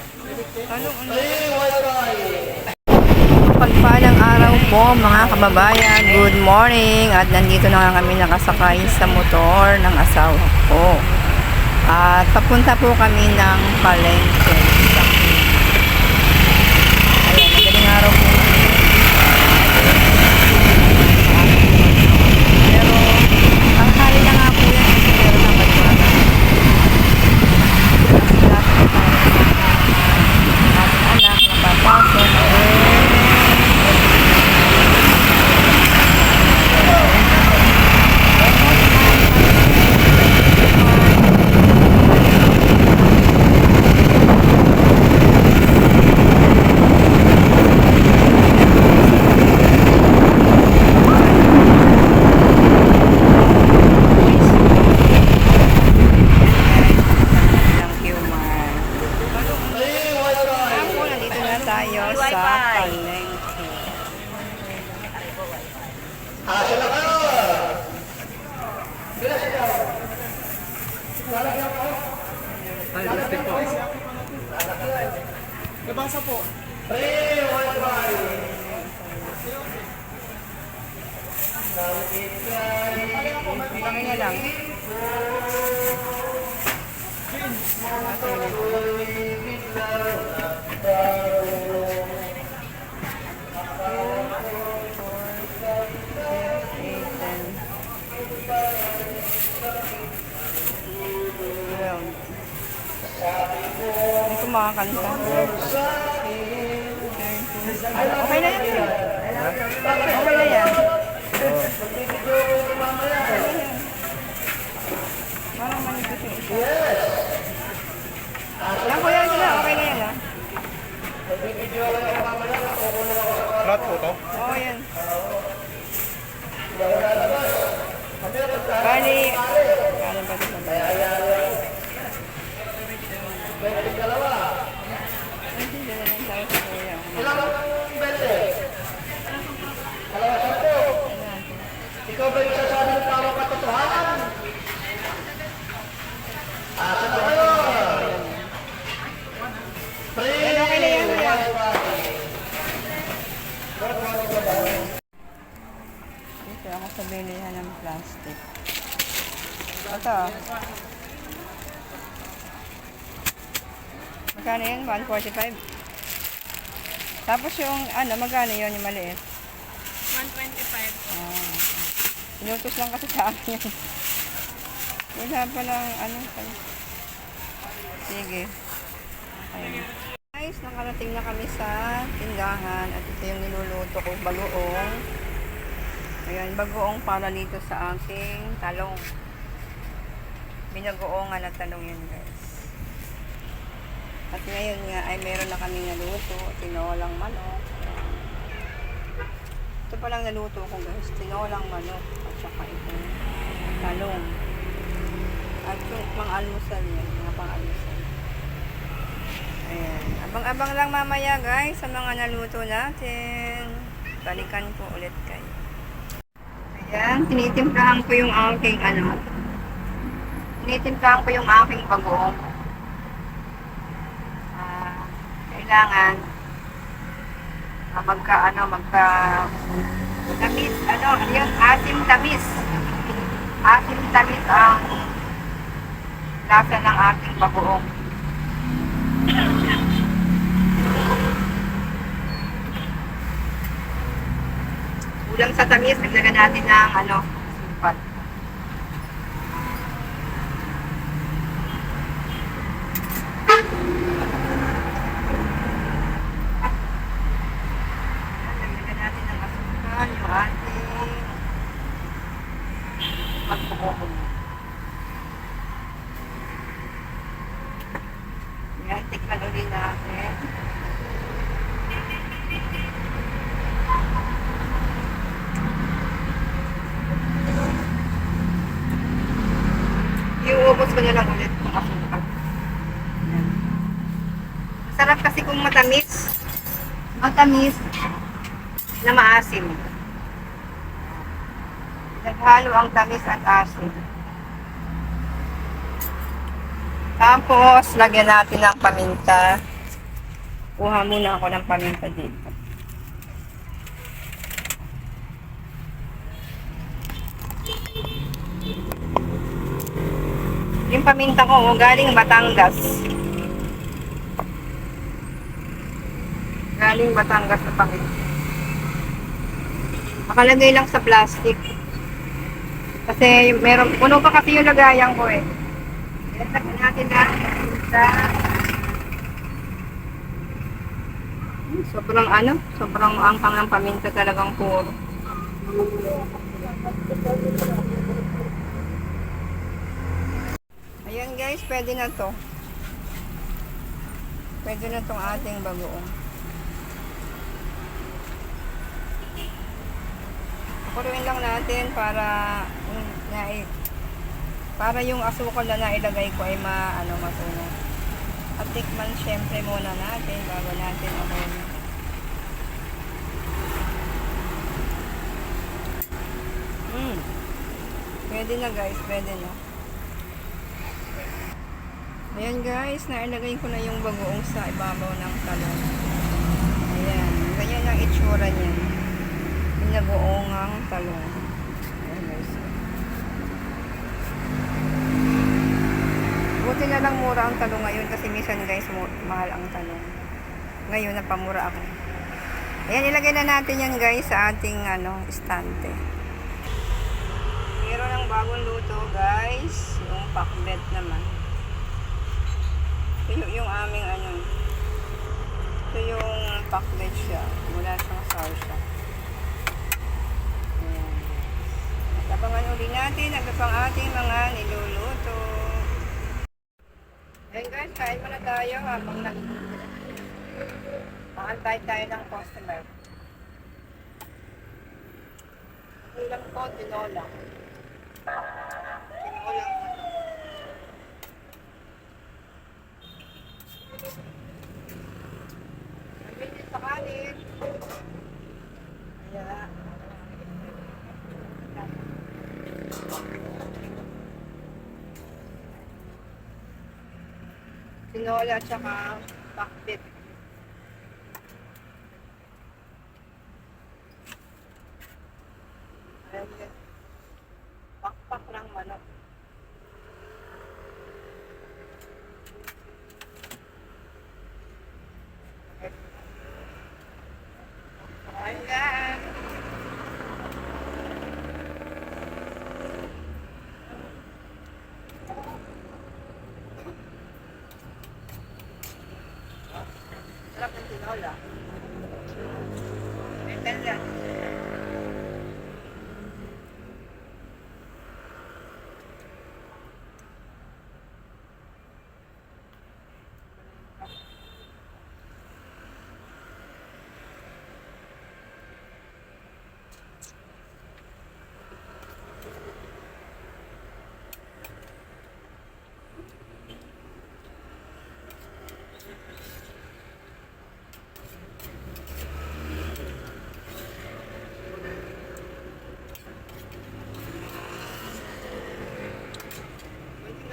Ano, ano? Pagpalang araw po mga kababayan, good morning at nandito na kami nakasakay sa motor ng asawa ko. At papunta po kami ng palengke. Ayan, madaling araw po. Pero, ang hali na nga po yan kasi meron na pagpapala. Lahat po tayo at anak napapasok eh ng humor. Ayan po, nandito na tayo sa palengke. Nabasa po. Pahinga Ko makakanta. Okay na yan. Okay na yan. Parang manipis yung isa. Yan ko yan sila. Okay na yan ah. Lahat po to? Oo yan. Bali. Kala ba ito ba? Hindi, dala lang tayo sa kuya. Ikaw ba yung sasabi ng tawag katotohanan? Asa ba kayo? Yan, na yan. sa bilihan ng plastic. Ito. Magkano yun? 145? Tapos yung, ano, magkano yun yung maliit? 125. Ah, inutos lang kasi sa akin yun. Wala pa lang, ano. Sige. Ayun. Guys, nakarating na kami sa tindahan at ito yung niluluto ko, bagoong. Ayan, bagoong para dito sa aking talong. Binagoongan na talong yun, guys. At ngayon nga ay meron na kami naluto, tinolang manok. Ito pa lang naluto ko guys, tinolang manok at saka itong talong. At yung pang almusal yan, mga pang almusal. Ayan. Abang-abang lang mamaya guys sa mga naluto natin. Balikan ko ulit kayo. Ayan, tinitimplahan ko yung aking ano. Tinitimplahan ko yung aking bagoong. Ah, kailangan ah, magka ano magka tamis ano yun? Asim tamis asim tamis ang lasa ng ating bagoong. Kulang sa tamis naglaga natin ng ano supat Lagyan natin ng asukal, yung ating pagkukukul. Yan, tikman ulit natin. Iuubos ko na lang ulit yung asukal. Yan. Masarap kasi kung matamis. Matamis na maasim. Naghalo ang tamis at asim. Tapos, lagyan natin ng paminta. Kuha muna ako ng paminta dito. Yung paminta ko, galing Batangas. Galing Batangas na paminta. Nakalagay lang sa plastic. Kasi meron, puno pa kasi yung lagayan ko eh. Ilagay natin na sa Hmm, sobrang ano, sobrang angkang ng paminta talagang puro. Ayan guys, pwede na to. Pwede na tong ating bagoong. Kuruin lang natin para mm, na para yung asukal na nailagay ko ay ma ano matunaw. At tikman syempre muna natin bago natin ano Mm. Pwede na guys, pwede na. Ayan guys, nailagay ko na yung bagoong sa ibabaw ng talon. Ayan, ganyan ang itsura niya. Pinagoong ang talon. Ayan guys. Buti na lang mura ang talong ngayon kasi minsan guys, mahal ang talong. Ngayon, napamura ako. Ayan, ilagay na natin yan guys sa ating ano, estante. Meron ng bagong luto guys, yung pakbet naman. Yung, yung aming ano, ito yung pakbet siya. Wala siyang salsa. Ayan. At abangan uli natin ang pang ating mga niluluto. Ayan guys, kain muna tayo habang nag Maantay tayo ng customer. Ulam ko, tinola. Tinola. Tinola at saka pakbit. Ayan guys. Pakpak ng manok. Ayan. Sarap ng tinola. Mental yan.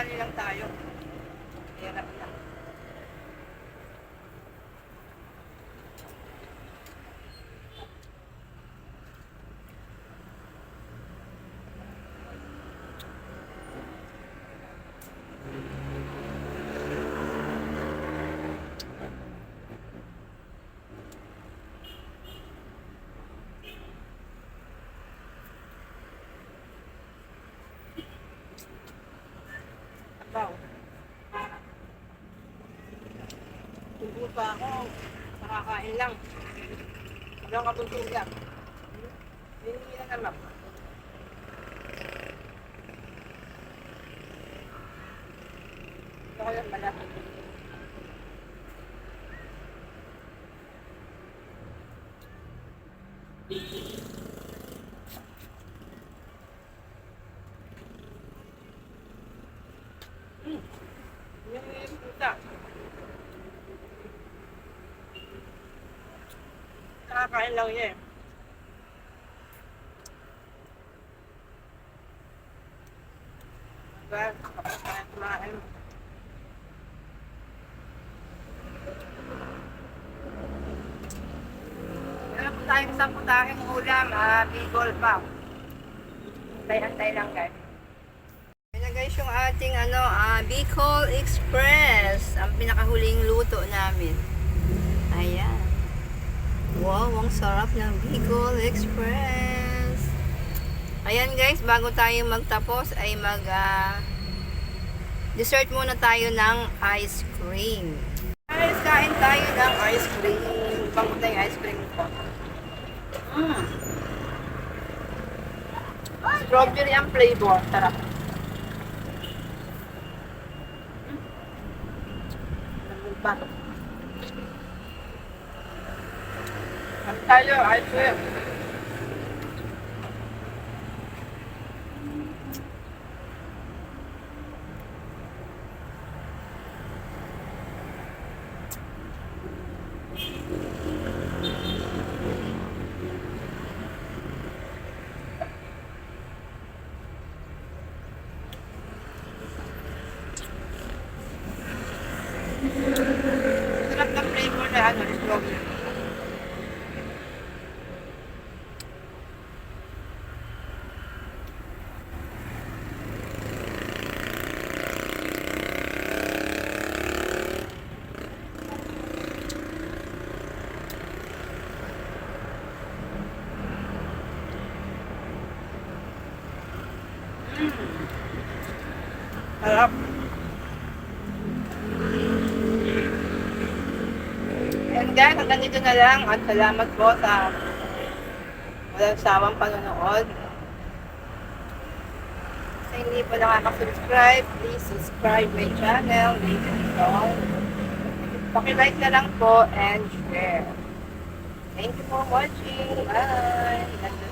Gali lang tayo. Hirap na. Wow. Tubo pa ako. Nakakain lang. Walang kabuntugan. Hindi na naman. Ito ko lang pala. Yung yung puta. Nakakain lang yan. Diba? Kapag kumain. tayong sa putahing ulam, ah, bigol pa. Antay-antay lang guys. Ayan guys yung ating ano, ah, Bicol Express. Ang pinakahuling luto namin. Ayan. Wow, ang sarap ng Bicol Express. Ayan guys, bago tayo magtapos ay mag ah, dessert muna tayo ng ice cream. Guys, kain tayo ng ice cream. Na yung ice cream ko. Mm. Strawberry ang flavor. Sarap. Ang tayo, ice cream. Sarap ng flavor na ano, strawberry. Sarap. Guys, hanggang dito na lang at salamat po sa walang sawang panonood. Sa hindi pa nakaka-subscribe, please subscribe my channel, Nathan Song. Pakilike na lang po and share. Thank you for watching. Bye!